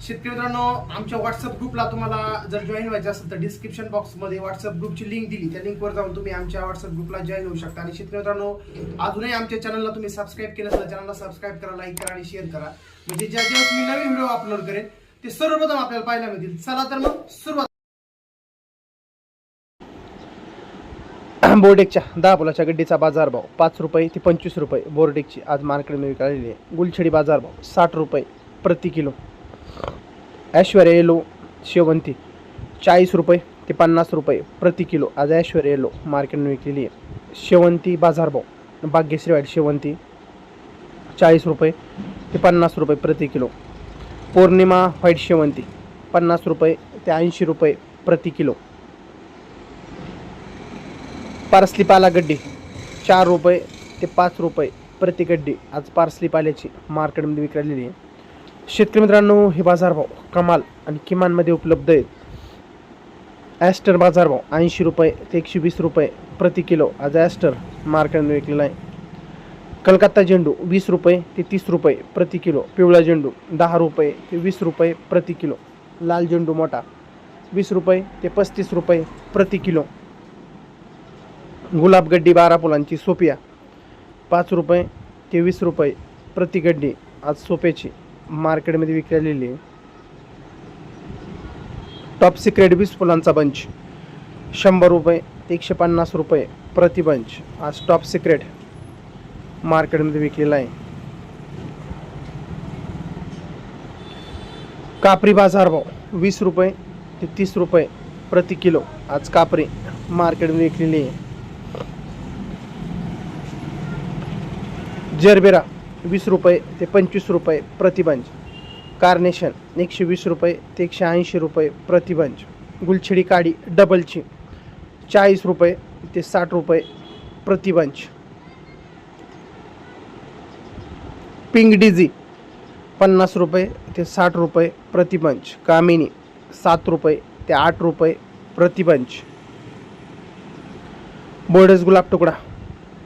शेतकरी मित्रांनो आमच्या व्हॉट्सअप ग्रुपला तुम्हाला जर जॉईन व्हायचं असेल तर डिस्क्रिप्शन बॉक्समध्ये व्हॉट्सअप ग्रुपची लिंक दिली. त्या लिंकवर जाऊन तुम्ही आमच्या व्हॉट्सअप ग्रुपला जॉईन होऊ शकता. आणि शेतकरी मित्रांनो अजूनही आमच्या चॅनलला तुम्ही सबस्क्राईब केलं असेल चॅनलला सबस्क्राईब करा लाईक करा आणि शेअर करा. म्हणजे ज्या ज्या मी नवीन व्हिडिओ अपलोड करेन ते सर्वप्रथम आपल्याला पाहायला मिळतील. चला तर मग सुरुवात. बोर्डेकच्या दहा बोलाच्या गड्डीचा बाजारभाव पाच रुपये ते पंचवीस रुपये. बोर्डेकची आज मार्केटमध्ये विकलेली आहे. गुलछडी बाजारभाव साठ रुपये प्रति किलो. ऐश्वर्या येलो शेवंती चाळीस रुपये ते पन्नास रुपये प्रति किलो. आज ऐश्वर्या येलो मार्केटमध्ये विकलेली आहे. शेवंती बाजारभाव भाग्यश्री वाईट शेवंती चाळीस रुपये ते पन्नास रुपये प्रति किलो. पौर्णिमा व्हाईट शेवंती पन्नास रुपये ते ऐंशी रुपये प्रति किलो. पार्सली पाला गड्डी चार रुपये ते पाच रुपये प्रति गड्डी. आज पार्सली पाल्याची मार्केटमध्ये विकलेली आहे. शेतकरी मित्रांनो हे बाजारभाव कमाल आणि किमानमध्ये उपलब्ध आहेत. ॲस्टर बाजारभाव ऐंशी रुपये ते एकशे वीस रुपये प्रति किलो. आज ॲस्टर मार्केटमध्ये विकलेला आहे. कलकत्ता झेंडू वीस रुपये ते तीस रुपये प्रति किलो. पिवळा झेंडू दहा रुपये ते वीस रुपये प्रति किलो. लाल झेंडू मोठा वीस रुपये ते पस्तीस रुपये प्रति किलो. गुलाबगड्डी बारा फुलांची सोपिया पाच रुपये ते वीस रुपये प्रति गड्डी. आज सोप्याची मार्केटमध्ये विकलेली आहे. टॉप सिक्रेट वीस फुलांचा बंच शंभर रुपये ते एकशे पन्नास रुपये प्रति बंच आज टॉप सिक्रेट मार्केटमध्ये विकलेला आहे. कापरी बाजारभाव वीस रुपये ते तीस रुपये प्रति किलो. आज कापरी मार्केटमध्ये विकलेली आहे. जरबेरा वीस रुपये ते पंचवीस रुपये प्रतिबंज. कार्नेशन एकशे वीस रुपये ते एकशे ऐंशी रुपये प्रतिबंज. गुलछिडी गुलछडी काडी डबलची चाळीस रुपये ते साठ रुपये प्रतिबंज. पिंक डिझी पन्नास रुपये ते साठ रुपये प्रतिबंज. कामिनी सात रुपये ते आठ रुपये प्रतिबंज. बोर्डस गुलाब तुकडा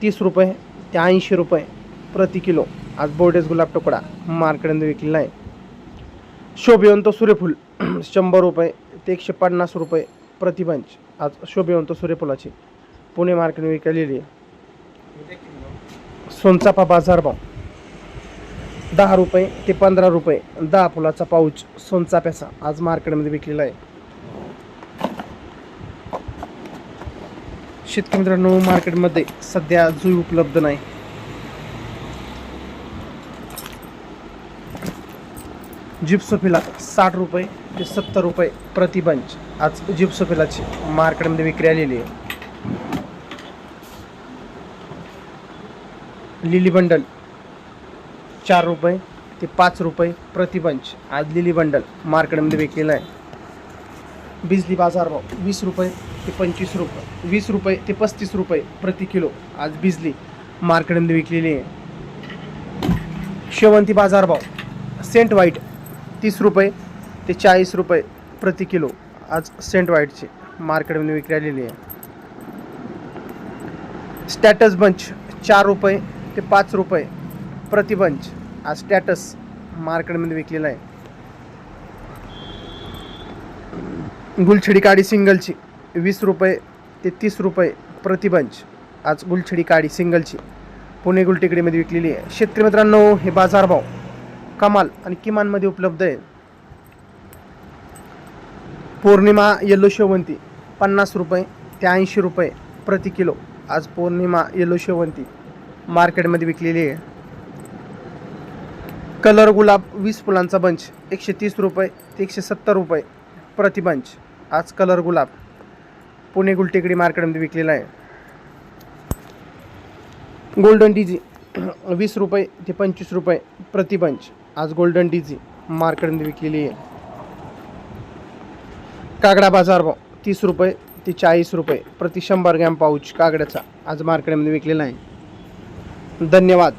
तीस रुपये ते ऐंशी रुपये प्रति किलो. आज बोर्डेस गुलाब तुकडा मार्केटमध्ये विकलेला आहे शोभेवंत सूर्यफूल शंभर रुपये ते एकशे पन्नास रुपये प्रतिबंच. आज शोभेवंत सूर्यफुलाची पुणे मार्केटमध्ये विकलेली आहे. सोनचापा बाजारभाव दहा रुपये ते पंधरा रुपये दहा फुलाचा पाऊच सोनचाप्याचा आज मार्केटमध्ये विकलेला आहे. शेतकरी मित्रांनो मार्केटमध्ये सध्या जुई उपलब्ध नाही. जिप्सोफिला साठ रुपये ते सत्तर रुपये प्रतिबंच आज जिप्सोफिलाची मार्केटमध्ये विक्री आलेली आहे. लिली बंडल चार रुपये ते पाच रुपये प्रतिबंच आज लिली बंडल मार्केटमध्ये विकलेला आहे. बिजली बाजारभाव वीस रुपये ते पंचवीस रुपये वीस रुपये ते पस्तीस रुपये प्रति किलो आज बिजली मार्केटमध्ये विकलेली आहे. शेवंती बाजारभाव सेंट व्हाईट तीस रुपये ते चाळीस रुपये प्रति किलो आज सेंट व्हाईटचे मार्केटमध्ये विक्री आलेली आहे. स्टॅटस बंच चार रुपये ते पाच रुपये प्रति बंच आज स्टॅटस मार्केटमध्ये विकलेला आहे. गुलछडी काडी सिंगलची वीस रुपये ते तीस रुपये प्रति बंच आज गुलछडी काडी सिंगलची पुणे गुलटेकडीमध्ये विकलेली आहे. शेतकरी मित्रांनो हे बाजारभाव कमाल आणि किमानमध्ये उपलब्ध आहे. पौर्णिमा येलो शेवंती पन्नास रुपये ते ऐंशी रुपये प्रति किलो. आज पौर्णिमा येलो शेवंती. मार्केटमध्ये विकलेली आहे. कलर गुलाब वीस फुलांचा बंच एकशे तीस रुपये ते एकशे सत्तर रुपये प्रति बंच. आज कलर गुलाब. पुणे गुलटेकडी मार्केटमध्ये विकलेला आहे. गोल्डन डीजी वीस रुपये ते पंचवीस रुपये प्रति बंच. आज गोल्डन डीजी मार्केटमध्ये विकलेली आहे. कागडा बाजार भाव तीस रुपये ते चाळीस रुपये प्रति शंभर ग्रॅम पाऊच कागड्याचा आज मार्केटमध्ये विकलेला आहे. धन्यवाद.